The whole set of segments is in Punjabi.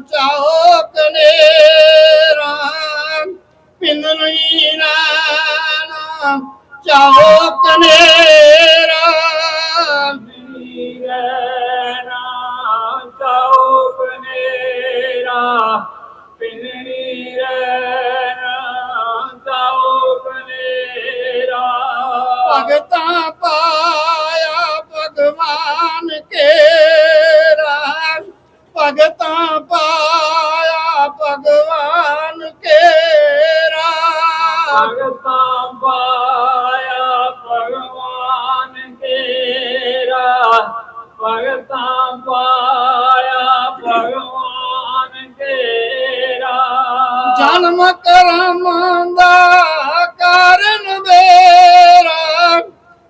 ਚਾਹੋ ਕਨੇਰਾ ਪਿੰਨਣੀ ਨਾ ਚਾਹੋ ਕਨੇਰਾ ਰਹਿਣਾ ਚਾਉ ਬਨੇਰਾ ਪਿੰਨੀ ਰਹਿਣਾ ਭਗਤਾਂ ਪਾਇਆ ਭਗਵਾਨ ਕੇਰਾ ਭਗਤਾਂ ਪਾਇਆ ਭਗਤਾਂ ਪਾਇਆ ਭਗਵਾਨ ਤੇਰਾ ਭਗਤਾਂ ਪਾਇਆ ਭਗਵਾਨ ਤੇਰਾ। ਜਨਮ ਕਰਮ ਦਾ ਕਾਰਨ ਮੇਰਾ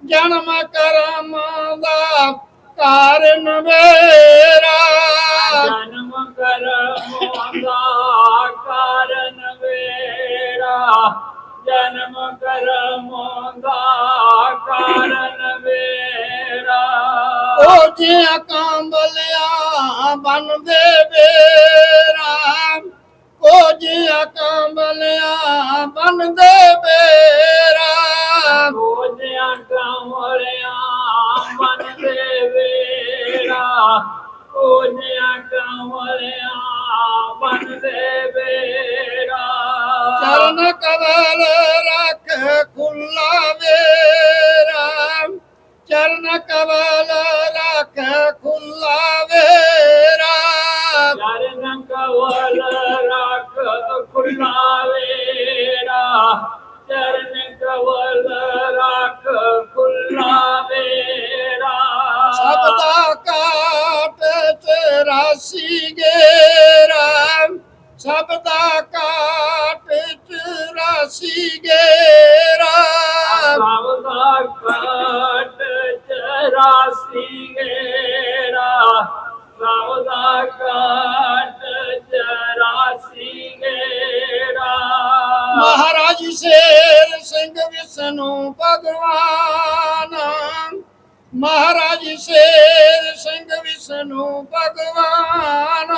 ਜਨਮ ਕਰਮ ਦਾ ਕਾਰਨ ਮੇਰਾ। ਜਨਮ ਕਰਮ ਦਾ ਕਾਰਨ जन्म कर्मोंगा कारण मेरा ओ जे कांबलिया बन दे बेरा ओ जे कांबलिया बन दे बेरा ओ जे कांबलिया बन दे बेरा ओ जे कांबलिया बन दे चरण कमल रख खुला मेरा। चरण कमल रख खुला मेरा। चरण कमल रख खुला मेरा। चरण कमल रख खुला मेरा। सबदा काट तेरा सी गेरा सबदा का ਸ਼ੇਰ ਸਿੰਘ ਵਿਸ਼ਨੂੰ ਭਗਵਾਨ। ਮਹਾਰਾਜ ਸ਼ੇਰ ਸਿੰਘ ਵਿਸ਼ਨੂੰ ਭਗਵਾਨ।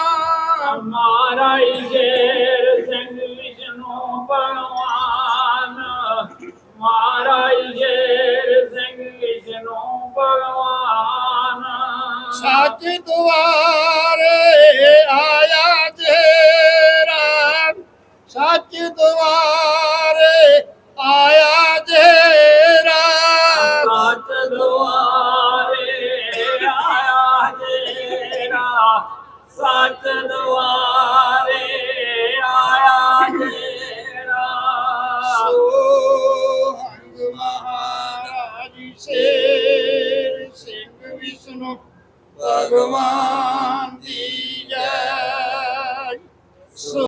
ਹਮਾਰਾ ਜੇਰ ਸਿੰਘ ਵਿਸ਼ਨੂੰ ਭਗਵਾਨ। ਮਾਰਾ ਜੇਰ ਸਿੰਘ ਵਿਸ਼ਨੂੰ ਭਗਵਾਨ। ਸੱਚ ਦੁਆਰੇ ਆਇਆ ਸੱਚ ਦੁਆਰੇ ਆਇਆ ਜੇਰਾ ਸੋਹੰਗ ਮਹਾਰਾਜ ਸ਼ੇਰ ਸਿੰਘ ਵਿਸ਼ਨੂੰ ਭਗਵਾਨ ਦੀ ਜੈ।